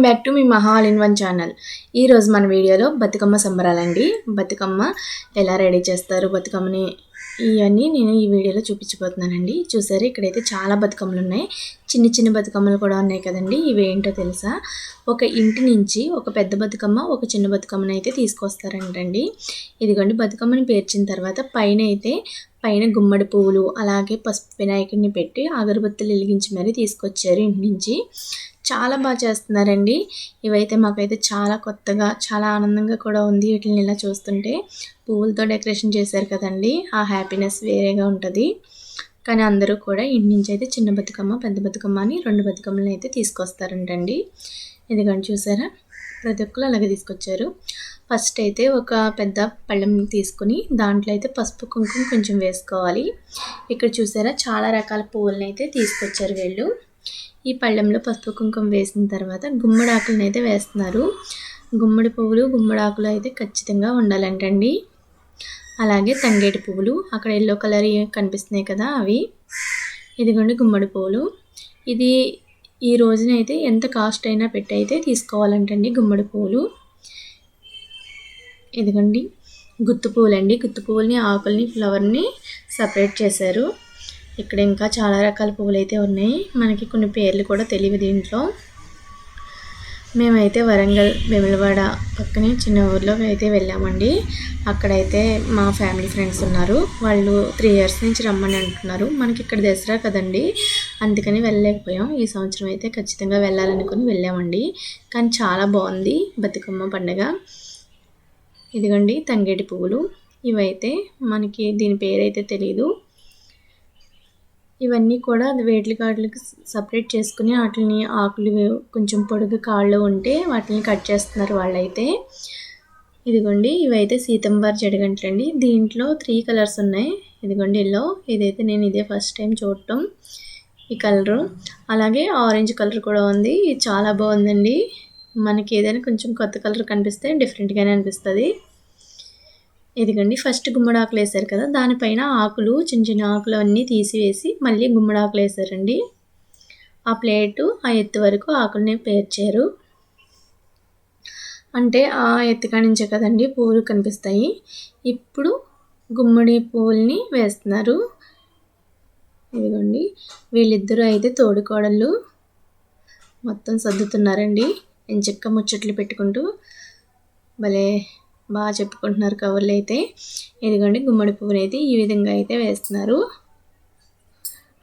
Welcome back to me మహా all in one channel. ఈరోజు మన వీడియోలో బతుకమ్మ సంబరాలండి. బతుకమ్మ ఎలా రెడీ చేస్తారు బతుకమ్మని ఇవన్నీ నేను ఈ వీడియోలో చూపించబోతున్నానండి. చూసారు ఇక్కడైతే చాలా బతుకమ్మలు ఉన్నాయి. చిన్న చిన్న బతుకమ్మలు కూడా ఉన్నాయి కదండి. ఇవి ఏంటో తెలుసా? ఒక ఇంటి నుంచి ఒక పెద్ద బతుకమ్మ ఒక చిన్న బతుకమ్మని అయితే తీసుకొస్తారంటండి. ఇదిగోండి బతుకమ్మని పేర్చిన తర్వాత పైన అయితే పైన గుమ్మడి పువ్వులు అలాగే పసుపు వినాయకుడిని పెట్టి అగరబత్తులు వెలిగించి మరీ తీసుకొచ్చారు ఇంటి నుంచి. చాలా బాగా చేస్తున్నారండి. ఇవైతే మాకైతే చాలా కొత్తగా చాలా ఆనందంగా కూడా ఉంది వీటిని ఇలా చూస్తుంటే. పువ్వులతో డెకరేషన్ చేశారు కదండి. ఆ హ్యాపీనెస్ వేరేగా ఉంటుంది. కానీ అందరూ కూడా ఇంటి నుంచి అయితే చిన్న బతుకమ్మ పెద్ద బతుకమ్మ అని రెండు బతుకమ్మలను అయితే తీసుకొస్తారంటండి. ఎందుకంటే చూసారా? ప్రతి ఒక్కరు అలాగే తీసుకొచ్చారు. ఫస్ట్ అయితే ఒక పెద్ద పళ్ళెం తీసుకుని దాంట్లో అయితే పసుపు కుంకుమ కొంచెం వేసుకోవాలి. ఇక్కడ చూసారా? చాలా రకాల పువ్వులను అయితే తీసుకొచ్చారు వీళ్ళు. ఈ పళ్ళెంలో పసుపు కుంకుమ వేసిన తర్వాత గుమ్మడి ఆకులను అయితే వేస్తున్నారు. గుమ్మడి పువ్వులు గుమ్మడి ఆకులు అయితే ఖచ్చితంగా ఉండాలంటండి. అలాగే తంగేటి పువ్వులు అక్కడ ఎల్లో కలర్ కనిపిస్తున్నాయి కదా అవి. ఇదిగోండి గుమ్మడి పువ్వులు. ఇది ఈ రోజునైతే ఎంత కాస్ట్ అయినా పెట్టి అయితే తీసుకోవాలంటండి గుమ్మడి పువ్వులు. ఇదిగోండి గుత్తు పువ్వులండి. గుత్తు పువ్వుల్ని ఆకుల్ని ఫ్లవర్ని సపరేట్ చేశారు. ఇక్కడ ఇంకా చాలా రకాల పువ్వులు అయితే ఉన్నాయి. మనకి కొన్ని పేర్లు కూడా తెలియదు దీంట్లో. మేమైతే వరంగల్ వెములవాడ పక్కనే చిన్న ఊర్లో అయితే వెళ్ళామండి. అక్కడైతే మా ఫ్యామిలీ ఫ్రెండ్స్ ఉన్నారు. వాళ్ళు త్రీ ఇయర్స్ నుంచి రమ్మని అంటున్నారు. మనకి ఇక్కడ దసరా కదండి. అందుకని వెళ్ళలేకపోయాం. ఈ సంవత్సరం అయితే ఖచ్చితంగా వెళ్ళాలనుకుని వెళ్ళామండి. కానీ చాలా బాగుంది బతుకమ్మ పండుగ. ఇదిగోండి తంగేటి పువ్వులు. ఇవైతే మనకి దీని పేరైతే తెలియదు ఇవన్నీ కూడా వేట్ల కాడలకు సపరేట్ చేసుకుని వాటిని ఆకులు కొంచెం పొడుగు కాళ్ళు ఉంటే వాటిని కట్ చేస్తున్నారు వాళ్ళైతే. ఇదిగోండి ఇవైతే సీతంబార్ జడగంటలండి. దీంట్లో త్రీ కలర్స్ ఉన్నాయి. ఇదిగోండి ఎల్లో. ఇదైతే నేను ఇదే ఫస్ట్ టైం చూడటం. ఈ కలరు. అలాగే ఆరెంజ్ కలర్ కూడా ఉంది. ఇది చాలా బాగుందండి. మనకి ఏదైనా కొంచెం కొత్త కలర్ కనిపిస్తే డిఫరెంట్గానే అనిపిస్తుంది. ఇదిగండి ఫస్ట్ గుమ్మడాకులు వేసారు కదా దానిపైన ఆకులు చిన్న చిన్న ఆకులు అన్నీ తీసివేసి మళ్ళీ గుమ్మడాకులు వేసారండి ఆ ప్లేటు ఆ ఎత్తు వరకు ఆకుల్ని పేర్చారు అంటే ఆ ఎత్తుకా నుంచే కదండి పువ్వులు కనిపిస్తాయి. ఇప్పుడు గుమ్మడి పువ్వుల్ని వేస్తున్నారు. ఇదిగోండి వీళ్ళిద్దరూ అయితే తోడుకోడళ్ళు. మొత్తం సర్దుతున్నారండి. ఎంచక్క ముచ్చట్లు పెట్టుకుంటూ. భలే బాగా చెప్పుకుంటున్నారు కవర్లు అయితే. ఇదిగోండి గుమ్మడి పువ్వుని అయితే ఈ విధంగా అయితే వేస్తున్నారు.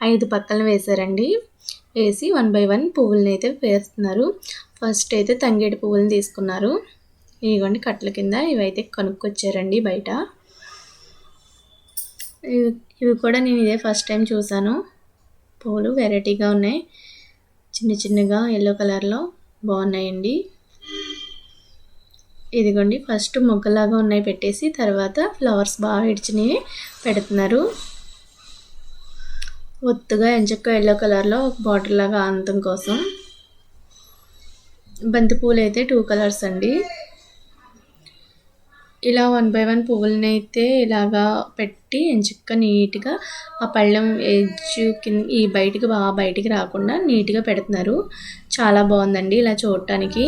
ఐదు పక్కన వేశారండి. వేసి వన్ బై వన్ పువ్వులని అయితే వేస్తున్నారు. ఫస్ట్ అయితే తంగేడి పువ్వులను తీసుకున్నారు. ఇదిగోండి కట్టల కింద ఇవైతే కొనుక్కొచ్చారండి బయట. ఇవి కూడా నేను ఇదే ఫస్ట్ టైం చూశాను. పువ్వులు వెరైటీగా ఉన్నాయి. చిన్న చిన్నగా ఎల్లో కలర్లో బాగున్నాయండి. ఇదిగోండి ఫస్ట్ మొగ్గలాగా ఉన్నాయి పెట్టేసి తర్వాత ఫ్లవర్స్ బాగా ఇడిచినవి పెడుతున్నారు. ఒత్తుగా ఎంచక్క ఎల్లో కలర్లో ఒక బాటిల్ లాగా అంతం కోసం. బంతి పూలు అయితే టూ కలర్స్ అండి. ఇలా వన్ బై వన్ పువ్వులని అయితే ఇలాగా పెట్టి ఎంచక్క నీట్గా ఆ పళ్ళెం ఎడ్జ్ కింద ఈ బయటికి బాగా బయటికి రాకుండా నీట్గా పెడుతున్నారు. చాలా బాగుందండి ఇలా చూడటానికి.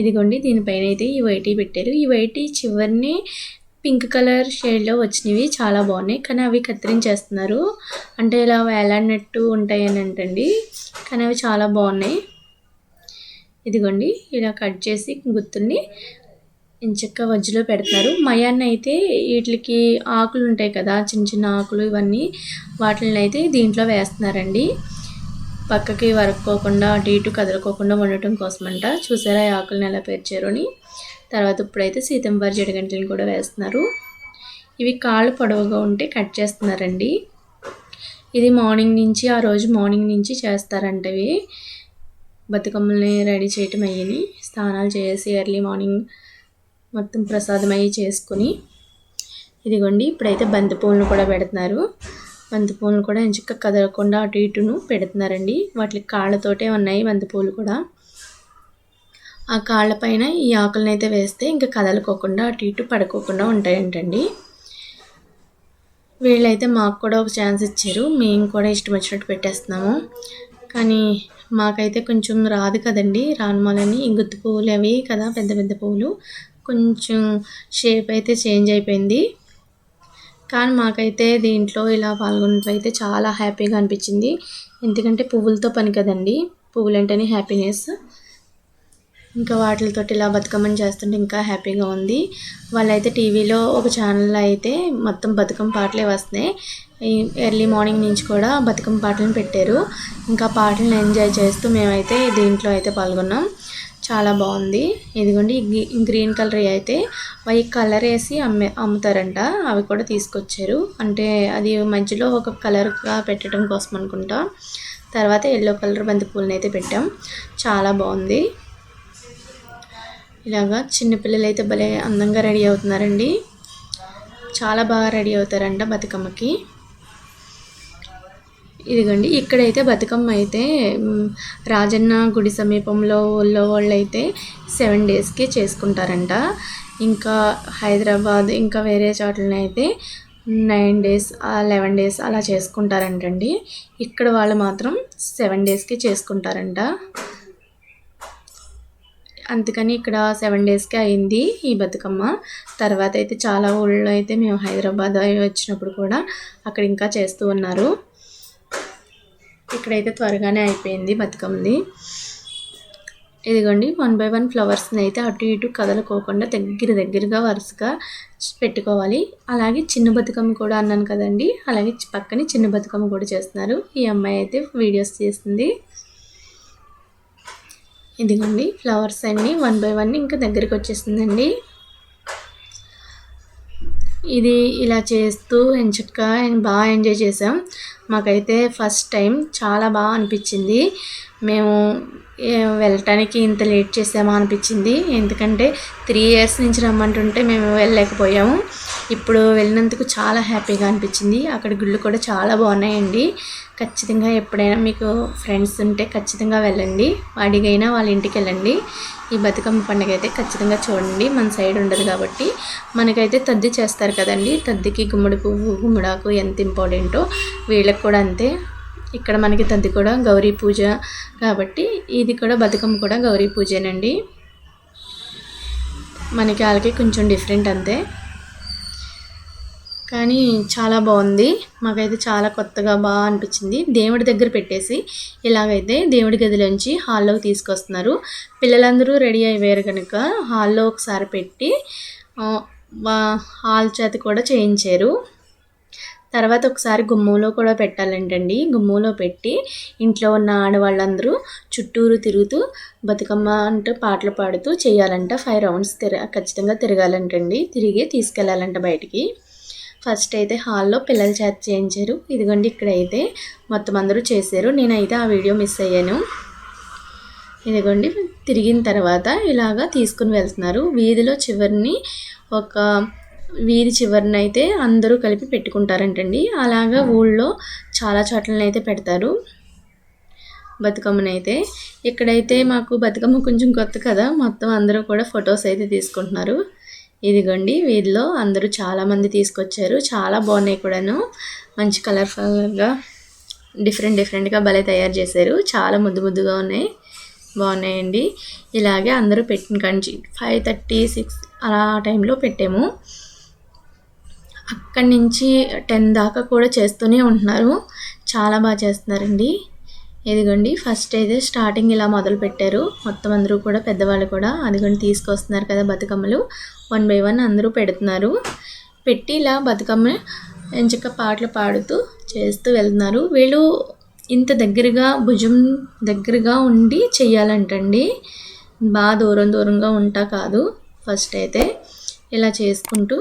ఇదిగోండి దీనిపైన అయితే ఈ వైటీ పెట్టారు. ఈ వైటీ చివరిని పింక్ కలర్ షేడ్లో వచ్చినవి చాలా బాగున్నాయి. కానీ అవి కత్తిరించేస్తున్నారు. అంటే ఇలా వేలాడినట్టు ఉంటాయని అంటండి. కానీ అవి చాలా బాగున్నాయి. ఇదిగోండి ఇలా కట్ చేసి గుత్తుల్ని ఇంచక్క వజ్జలో పెడతారు మయాన్ని అయితే వీటికి ఆకులు ఉంటాయి కదా చిన్న చిన్న ఆకులు ఇవన్నీ వాటిని అయితే దీంట్లో వేస్తున్నారండి. పక్కకి వరక్కోకుండా అటు ఇటు కదలకోకుండా ఉండటం కోసమంట. చూసారా ఈ ఆకులను ఎలా పేర్చారని అని. తర్వాత ఇప్పుడైతే సీతంబారి జడగంటలను కూడా వేస్తున్నారు. ఇవి కాళ్ళు పొడవుగా ఉంటే కట్ చేస్తున్నారండి. ఇది మార్నింగ్ నుంచి ఆ రోజు మార్నింగ్ నుంచి చేస్తారంటవి బతుకమ్మల్ని రెడీ చేయటం అయ్యి స్నానాలు చేసి ఎర్లీ మార్నింగ్ మొత్తం ప్రసాదం అయ్యి చేసుకుని. ఇదిగోండి ఇప్పుడైతే బంతిపూలను కూడా పెడుతున్నారు. బంతిపూలు కూడా ఎంచక్క కదలకుండా అటు ఇటును పెడుతున్నారండి. వాటికి కాళ్ళతోటే ఉన్నాయి బంతిపూలు కూడా. ఆ కాళ్ళ పైన ఈ ఆకులను అయితే వేస్తే ఇంకా కదలుకోకుండా అటు ఇటు పడుకోకుండా ఉంటాయంటండి. వీళ్ళైతే మాకు కూడా ఒక ఛాన్స్ ఇచ్చారు. మేము కూడా ఇష్టం వచ్చినట్టు పెట్టేస్తున్నాము. కానీ మాకైతే కొంచెం రాదు కదండి. రానుమాలని గుత్తి పువ్వులు అవి కదా పెద్ద పెద్ద పువ్వులు. కొంచెం షేప్ అయితే చేంజ్ అయిపోయింది. కానీ మాకైతే దీంట్లో ఇలా పాల్గొనడం అయితే చాలా హ్యాపీగా అనిపించింది. ఎందుకంటే పువ్వులతో పని కదండి. పువ్వులంటేనే హ్యాపీనెస్. ఇంకా వాటితో ఇలా బతుకమ్మని చేస్తుంటే ఇంకా హ్యాపీగా ఉంది. వాళ్ళైతే టీవీలో ఒక ఛానల్లో అయితే మొత్తం బతుకమ్మ పాటలే వస్తున్నాయి. ఎర్లీ మార్నింగ్ నుంచి కూడా బతుకమ్మ పాటలను పెట్టారు. ఇంకా పాటలను ఎంజాయ్ చేస్తూ మేమైతే దీంట్లో అయితే పాల్గొన్నాం. చాలా బాగుంది. ఇదిగోండి గ్రీన్ కలర్ అయితే అవి కలర్ వేసి అమ్మే అమ్ముతారంట. అవి కూడా తీసుకొచ్చారు. అంటే అది మధ్యలో ఒక కలర్గా పెట్టడం కోసం అనుకుంటా. తర్వాత ఎల్లో కలర్ బంతిపూలని అయితే పెట్టాం. చాలా బాగుంది. ఇలాగా చిన్నపిల్లలు అయితే భలే అందంగా రెడీ అవుతున్నారండి. చాలా బాగా రెడీ అవుతారంట బతుకమ్మకి. ఇదిగండి ఇక్కడైతే బతుకమ్మ అయితే రాజన్న గుడి సమీపంలో ఊళ్ళో వాళ్ళైతే సెవెన్ డేస్కి చేసుకుంటారంట. ఇంకా హైదరాబాద్ ఇంకా వేరే చోట్లనైతే నైన్ డేస్ లెవెన్ డేస్ అలా చేసుకుంటారంటండి. ఇక్కడ వాళ్ళు మాత్రం సెవెన్ డేస్కి చేసుకుంటారంట. అందుకని ఇక్కడ సెవెన్ డేస్కి అయింది ఈ బతుకమ్మ. తర్వాత అయితే చాలా ఊళ్ళో అయితే మేము హైదరాబాద్ వచ్చినప్పుడు కూడా అక్కడ ఇంకా చేస్తూ ఉన్నారు. ఇక్కడైతే త్వరగానే అయిపోయింది బతుకమ్మది ఇదిగోండి వన్ బై వన్ ఫ్లవర్స్ని అయితే అటు ఇటు కదలుకోకుండా దగ్గర దగ్గరగా వరుసగా పెట్టుకోవాలి. అలాగే చిన్న బతుకమ్మ కూడా అన్నాను కదండి అలాగే పక్కనే చిన్న బతుకమ్మ కూడా చేస్తున్నారు. ఈ అమ్మాయి అయితే వీడియోస్ చేస్తుంది. ఇదిగోండి ఫ్లవర్స్ అన్నీ వన్ బై వన్ ఇంకా దగ్గరికి వచ్చేసిందండి. ఇది ఇలా చేస్తూ ఎంచక్క బాగా ఎంజాయ్ చేసాం. మాకైతే ఫస్ట్ టైం చాలా బాగా అనిపించింది. మేము వెళ్ళటానికి ఇంత లేట్ చేసామా అనిపించింది. ఎందుకంటే త్రీ ఇయర్స్ నుంచి రమ్మంటుంటే మేము వెళ్ళలేకపోయాము. ఇప్పుడు వెళ్ళినందుకు చాలా హ్యాపీగా అనిపించింది. అక్కడ గుళ్ళు కూడా చాలా బాగున్నాయండి. ఖచ్చితంగా ఎప్పుడైనా మీకు ఫ్రెండ్స్ ఉంటే ఖచ్చితంగా వెళ్ళండి. వాడికైనా వాళ్ళ ఇంటికి వెళ్ళండి. ఈ బతుకమ్మ పండుగ అయితే ఖచ్చితంగా చూడండి. మన సైడ్ ఉండదు కాబట్టి. మనకైతే తద్ది చేస్తారు కదండి. తద్దికి గుమ్మడి పువ్వు గుమ్మడాకు ఎంత ఇంపార్టెంటో వీళ్ళకి కూడా అంతే. ఇక్కడ మనకి తద్ది కూడా గౌరీ పూజ కాబట్టి ఇది కూడా బతుకమ్మ కూడా గౌరీ పూజేనండి. మనకి వాళ్ళకి కొంచెం డిఫరెంట్ అంతే. కానీ చాలా బాగుంది. మాకైతే చాలా కొత్తగా బాగా అనిపించింది. దేవుడి దగ్గర పెట్టేసి ఇలాగైతే దేవుడి గదిలోంచి హాల్లోకి తీసుకొస్తున్నారు. పిల్లలందరూ రెడీ అయ్యారు కనుక హాల్లో ఒకసారి పెట్టి హాల్ చేత కూడా చేయించారు. తర్వాత ఒకసారి గుమ్మంలో కూడా పెట్టాలంటండి. గుమ్మంలో పెట్టి ఇంట్లో ఉన్న ఆడవాళ్ళందరూ చుట్టూరు తిరుగుతూ బతుకమ్మ అంటూ పాటలు పాడుతూ చేయాలంట. ఫైవ్ రౌండ్స్ తిర ఖచ్చితంగా తిరగాలంటండి. తిరిగి తీసుకెళ్ళాలంట బయటికి. ఫస్ట్ అయితే హాల్లో పిల్లల చేత చేయించారు. ఇదిగోండి ఇక్కడైతే మొత్తం అందరూ చేశారు. నేనైతే ఆ వీడియో మిస్ అయ్యాను. ఇదిగోండి తిరిగిన తర్వాత ఇలాగా తీసుకుని వెళ్తున్నారు. వీధిలో చివరిని ఒక వీధి చివరిని అయితే అందరూ కలిపి పెట్టుకుంటారంటండి. అలాగా ఊళ్ళో చాలా చోట్లనైతే పెడతారు. బతుకమ్మనైతే ఇక్కడైతే మాకు బతుకమ్మ కొంచెం కొత్త కదా మొత్తం అందరూ కూడా ఫొటోస్ అయితే తీసుకుంటున్నారు. ఇదిగోండి వీధిలో అందరూ చాలామంది తీసుకొచ్చారు. చాలా బాగున్నాయి కూడాను. మంచి కలర్ఫుల్గా డిఫరెంట్ డిఫరెంట్గా భలే తయారు చేశారు. చాలా ముద్దు ముద్దుగా ఉన్నాయి. బాగున్నాయండి. ఇలాగే అందరూ పెట్టిన కంచి ఫైవ్ థర్టీ సిక్స్ అలా టైంలో పెట్టాము. అక్కడి నుంచి టెన్ దాకా కూడా చేస్తూనే ఉంటున్నారు. చాలా బాగా చేస్తున్నారండి. ఇదిగోండి ఫస్ట్ అయితే స్టార్టింగ్ ఇలా మొదలు పెట్టారు మొత్తం అందరూ కూడా పెద్దవాళ్ళు కూడా అదిగోండి తీసుకొస్తున్నారు కదా బతుకమ్మలు. వన్ బై వన్ అందరూ పెడుతున్నారు. పెట్టి ఇలా బతుకమ్మ ఎంచక్క పాటలు పాడుతూ చేస్తూ వెళ్తున్నారు. వీళ్ళు ఇంత దగ్గరగా భుజం దగ్గరగా ఉండి చెయ్యాలంటండి. బాగా దూరం దూరంగా ఉంటా కాదు. ఫస్ట్ అయితే ఇలా చేసుకుంటూ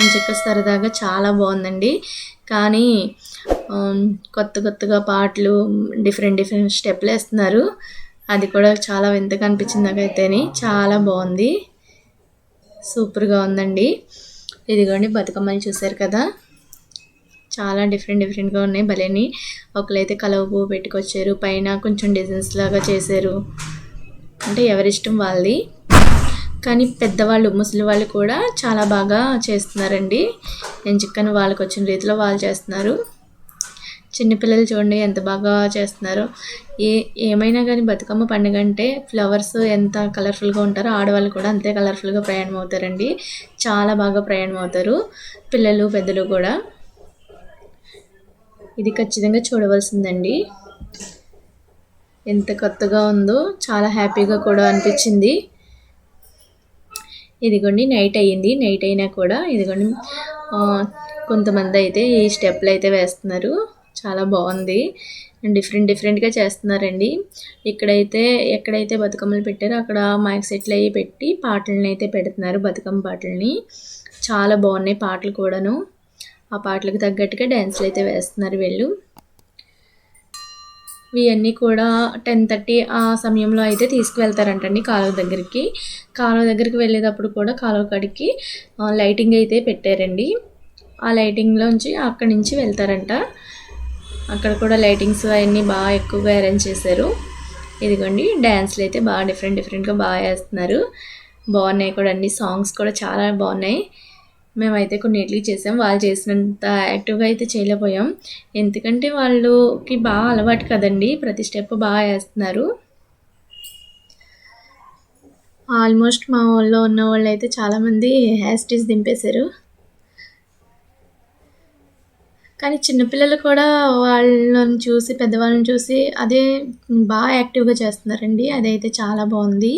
ఎంచక్క సరదాగా చాలా బాగుందండి. కానీ కొత్త కొత్తగా పాటలు డిఫరెంట్ డిఫరెంట్ స్టెప్లు వేస్తున్నారు. అది కూడా చాలా వింతగా అనిపించింది నాకైతేని. చాలా బాగుంది. సూపర్గా ఉందండి. ఇదిగోండి బతుకమ్మని చూశారు కదా. చాలా డిఫరెంట్ డిఫరెంట్గా ఉన్నాయి భలేని. ఒకరైతే కలవ పువ్వు పెట్టుకొచ్చారు పైన కొంచెం డిజైన్స్ లాగా చేశారు. అంటే ఎవరిష్టం వాళ్ళది. కానీ పెద్దవాళ్ళు ముసలి వాళ్ళు కూడా చాలా బాగా చేస్తున్నారండి. ఎంచుకొని వాళ్ళకి వచ్చిన రీతిలో వాళ్ళు చేస్తున్నారు. చిన్నపిల్లలు చూడండి ఎంత బాగా చేస్తున్నారో. ఏ ఏమైనా కానీ బతుకమ్మ పండుగ అంటే ఫ్లవర్స్ ఎంత కలర్ఫుల్గా ఉంటారో ఆడవాళ్ళు కూడా అంతే కలర్ఫుల్గా ప్రయాణం అవుతారండి చాలా బాగా ప్రయాణం అవుతారు పిల్లలు పెద్దలు కూడా. ఇది ఖచ్చితంగా చూడవలసిందండి. ఎంత కొత్తగా ఉందో చాలా హ్యాపీగా కూడా అనిపించింది. ఇదిగోండి నైట్ అయ్యింది. నైట్ అయినా కూడా ఇదిగోండి కొంతమంది అయితే ఈ స్టెప్లు అయితే వేస్తున్నారు. చాలా బాగుంది. డిఫరెంట్ డిఫరెంట్గా చేస్తున్నారండి. ఇక్కడైతే ఎక్కడైతే బతుకమ్మలు పెట్టారో అక్కడ మైక్ సెట్లు అవి పెట్టి పాటలను అయితే పెడుతున్నారు బతుకమ్మ పాటలని. చాలా బాగున్నాయి పాటలు కూడాను. ఆ పాటలకు తగ్గట్టుగా డ్యాన్స్లు అయితే వేస్తున్నారు వీళ్ళు. ఇవన్నీ కూడా టెన్ థర్టీ ఆ సమయంలో అయితే తీసుకువెళ్తారంటండి కాలువ దగ్గరికి. కాలువ దగ్గరికి వెళ్ళేటప్పుడు కూడా కాలువ కడికి లైటింగ్ అయితే పెట్టారండి. ఆ లైటింగ్లోంచి అక్కడి నుంచి వెళ్తారంట. అక్కడ కూడా లైటింగ్స్ అవన్నీ బాగా ఎక్కువగా అరేంజ్ చేశారు. ఇదిగోండి డ్యాన్స్లు అయితే బాగా డిఫరెంట్ డిఫరెంట్గా బాగా వేస్తున్నారు. బాగున్నాయి కూడా అన్ని సాంగ్స్ కూడా చాలా బాగున్నాయి. మేమైతే కొన్నిటికి చేసాం వాళ్ళు చేసినంత యాక్టివ్గా అయితే చేయలేకపోయాం. ఎందుకంటే వాళ్ళకి బాగా అలవాటు కదండి ప్రతి స్టెప్ బాగా వేస్తున్నారు. ఆల్మోస్ట్ మా ఊళ్ళో ఉన్న వాళ్ళు అయితే చాలామంది హ్యాస్టీస్ దింపేశారు. కానీ చిన్నపిల్లలు కూడా వాళ్ళని చూసి పెద్దవాళ్ళని చూసి అదే బాగా యాక్టివ్గా చేస్తున్నారండి. అదైతే చాలా బాగుంది.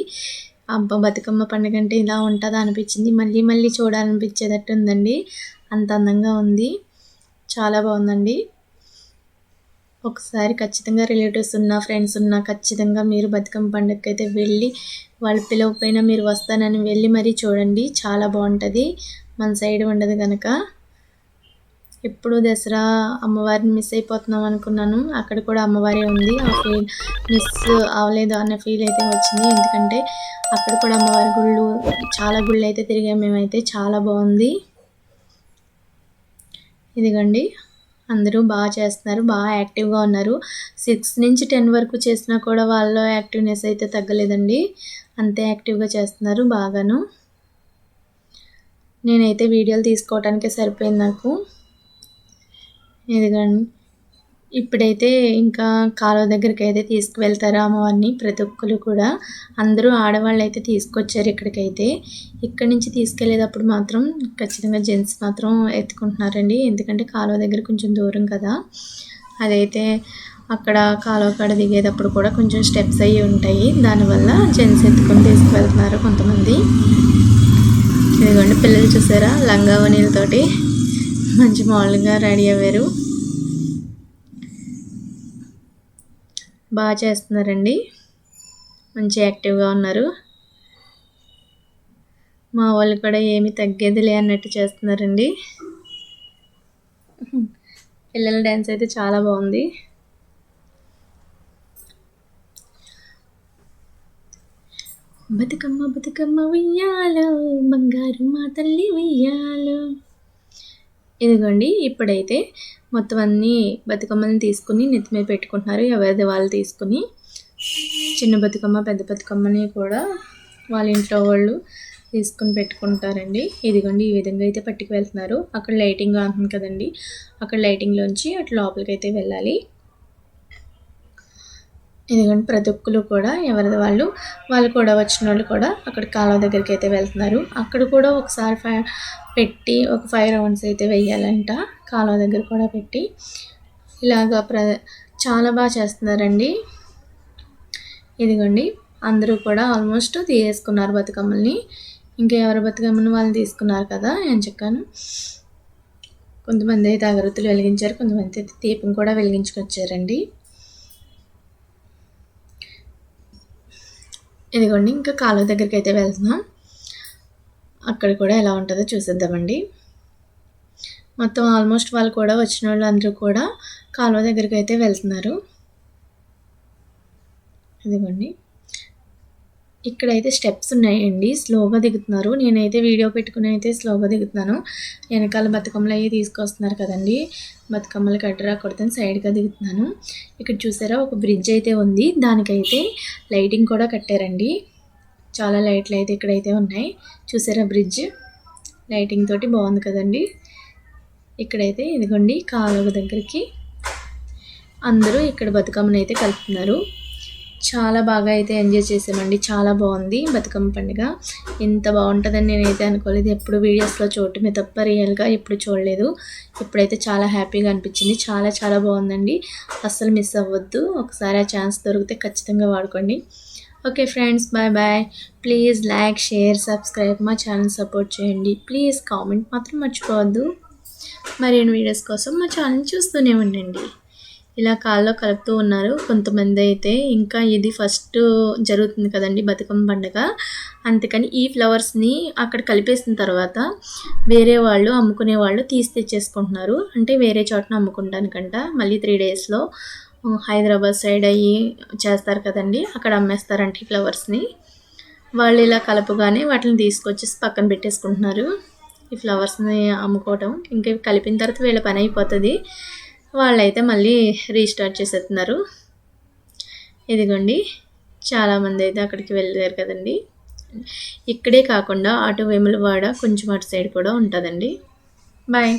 అబ్బా బతుకమ్మ పండుగ అంటే ఇలా ఉంటుందా అనిపించింది. మళ్ళీ మళ్ళీ చూడాలనిపించేటట్టు ఉందండి. అంత అందంగా ఉంది. చాలా బాగుందండి. ఒకసారి ఖచ్చితంగా రిలేటివ్స్ ఉన్న ఫ్రెండ్స్ ఉన్న ఖచ్చితంగా మీరు బతుకమ్మ పండుగకి అయితే వెళ్ళి వాళ్ళు పిలవకపోయినా మీరు వస్తానని వెళ్ళి మరీ చూడండి. చాలా బాగుంటుంది. మన సైడ్ ఉండదు కనుక ఎప్పుడు దసరా అమ్మవారిని మిస్ అయిపోతున్నాం అనుకున్నాను. అక్కడ కూడా అమ్మవారే ఉంది. ఆ ఫీల్ మిస్ అవ్వలేదు అన్న ఫీల్ అయితే వచ్చింది. ఎందుకంటే అక్కడ కూడా అమ్మవారి గుళ్ళు చాలా గుళ్ళు అయితే తిరిగాం మేమైతే. చాలా బాగుంది. ఇదిగండి. అందరూ బాగా చేస్తున్నారు. బాగా యాక్టివ్గా ఉన్నారు. సిక్స్ నుంచి టెన్ వరకు చేసినా కూడా వాళ్ళ యాక్టివ్నెస్ అయితే తగ్గలేదండి. అంతే యాక్టివ్గా చేస్తున్నారు బాగాను. నేనైతే వీడియోలు తీసుకోవటానికే సరిపోయింది నాకు. ఇదిగోండి ఇప్పుడైతే ఇంకా కాలువ దగ్గరికి అయితే తీసుకువెళ్తారు అమ్మవారిని ప్రతి ఒక్కరు కూడా. అందరూ ఆడవాళ్ళు అయితే తీసుకొచ్చారు ఇక్కడికైతే. ఇక్కడి నుంచి తీసుకెళ్ళేటప్పుడు మాత్రం ఖచ్చితంగా జెంట్స్ మాత్రం ఎత్తుకుంటున్నారండి. ఎందుకంటే కాలువ దగ్గర కొంచెం దూరం కదా. అదైతే అక్కడ కాలువ కాడ దిగేటప్పుడు కూడా కొంచెం స్టెప్స్ అయ్యి ఉంటాయి. దానివల్ల జెంట్స్ ఎత్తుకొని తీసుకువెళ్తున్నారు కొంతమంది. ఇదిగోండి పిల్లలు చూసారా? లంగావనీలతోటి మంచి మామూలుగా రెడీ అయ్యారు. బాగా చేస్తున్నారండి. మంచి యాక్టివ్గా ఉన్నారు. మా వాళ్ళు కూడా ఏమి తగ్గేదిలే అన్నట్టు చేస్తున్నారండి. పిల్లల డ్యాన్స్ అయితే చాలా బాగుంది. బతుకమ్మ బతుకమ్మ ఉయ్యాలో బంగారు మా తల్లి ఉయ్యాలు. ఇదిగోండి ఇప్పుడైతే మొత్తం అన్నీ బతుకమ్మని తీసుకుని నెత్తి మీద పెట్టుకుంటున్నారు. ఎవరిది వాళ్ళు తీసుకుని. చిన్న బతుకమ్మ పెద్ద బతుకమ్మని కూడా వాళ్ళ ఇంట్లో వాళ్ళు తీసుకుని పెట్టుకుంటారండి. ఇదిగోండి ఈ విధంగా అయితే పట్టుకు వెళ్తున్నారు. అక్కడ లైటింగ్ అంటుంది కదండి. అక్కడ లైటింగ్లోంచి అటు లోపలికి అయితే వెళ్ళాలి. ఎందుకంటే ప్రతి ఒక్కరు కూడా ఎవరిది వాళ్ళు వాళ్ళు కూడా వచ్చిన వాళ్ళు కూడా అక్కడ కాలువ దగ్గరికి అయితే వెళ్తున్నారు. అక్కడ కూడా ఒకసారి ఫైవ్ పెట్టి ఒక ఫైవ్ రౌండ్స్ అయితే వేయాలంట కాలువ దగ్గర కూడా పెట్టి. ఇలాగా ప్ర చాలా బాగా చేస్తున్నారండి. ఇదిగోండి అందరూ కూడా ఆల్మోస్ట్ తీసేసుకున్నారు బతుకమ్మల్ని. ఇంకా ఎవరి బతుకమ్మని వాళ్ళు తీసుకున్నారు కదా అని చెప్పాను కొంతమంది అయితే అగరత్తులు వెలిగించారు కొంతమంది అయితే దీపం కూడా వెలిగించుకొచ్చారండి. ఇదిగోండి ఇంకా కాలువ దగ్గరికి అయితే వెళ్తున్నాం. అక్కడ కూడా ఎలా ఉంటుందో చూసేద్దామండి. మొత్తం ఆల్మోస్ట్ వాళ్ళు కూడా వచ్చిన వాళ్ళందరూ కూడా కాలువ దగ్గరికి అయితే వెళ్తున్నారు. ఇదిగోండి. ఇక్కడైతే స్టెప్స్ ఉన్నాయండి. స్లోగా దిగుతున్నారు. నేనైతే వీడియో పెట్టుకుని అయితే స్లోగా దిగుతున్నాను. వెనకాల బతుకమ్మలు అవి తీసుకొస్తున్నారు కదండి. బతుకమ్మలు కట్టరా కొడుతుంది సైడ్గా దిగుతున్నాను. ఇక్కడ చూసారా? ఒక బ్రిడ్జ్ అయితే ఉంది. దానికైతే లైటింగ్ కూడా కట్టారండి. చాలా లైట్లు అయితే ఇక్కడైతే ఉన్నాయి. చూసారా బ్రిడ్జ్? లైటింగ్ తోటి బాగుంది కదండి. ఇక్కడైతే ఇదిగోండి కాలువ దగ్గరికి అందరూ ఇక్కడ బతుకమ్మను అయితే కలుపుతున్నారు. చాలా బాగా అయితే ఎంజాయ్ చేసామండి చాలా బాగుంది బతుకమ్మ పండుగ. ఇంత బాగుంటుందని నేనైతే అనుకోలేదు. ఎప్పుడు వీడియోస్లో చూడటమే తప్ప రియల్గా ఎప్పుడు చూడలేదు. ఇప్పుడైతే చాలా హ్యాపీగా అనిపించింది. చాలా చాలా బాగుందండి. అస్సలు మిస్ అవ్వద్దు. ఒకసారి ఆ ఛాన్స్ దొరికితే ఖచ్చితంగా వాడుకోండి. Okay friends bye bye. Please like share subscribe. మా ఛానల్ సపోర్ట్ చేయండి. ప్లీజ్ కామెంట్ మాత్రం మర్చిపోవద్దు. మరిన్ని వీడియోస్ కోసం మా ఛానల్ చూస్తూనే ఉండండి. ఇలా కాల్లో కలుపుతూ ఉన్నారు కొంతమంది అయితే. ఇంకా ఇది ఫస్ట్ జరుగుతుంది కదండి బతుకమ్మ పండగ. అందుకని ఈ ఫ్లవర్స్ని అక్కడ కలిపేసిన తర్వాత వేరే వాళ్ళు అమ్ముకునే వాళ్ళు తీసి తెచ్చేసుకుంటున్నారు. అంటే వేరే చోటన అమ్ముకుంటానికంట. మళ్ళీ త్రీ డేస్లో హైదరాబాద్ సైడ్ అయ్యి చేస్తారు కదండి. అక్కడ అమ్మేస్తారంట ఈ ఫ్లవర్స్ని. వాళ్ళు ఇలా కలపగానే వాటిని తీసుకొచ్చేసి పక్కన పెట్టేసుకుంటున్నారు. ఈ ఫ్లవర్స్ని అమ్ముకోవటం. ఇంకా కలిపిన తర్వాత వీళ్ళ పని అయిపోతుంది. వాళ్ళైతే మళ్ళీ రీస్టార్ట్ చేసేస్తున్నారు. ఇదిగోండి చాలామంది అయితే అక్కడికి వెళ్ళారు కదండి. ఇక్కడే కాకుండా అటు వేములవాడ కొంచెం అటు సైడ్ కూడా ఉంటుందండి. బాయ్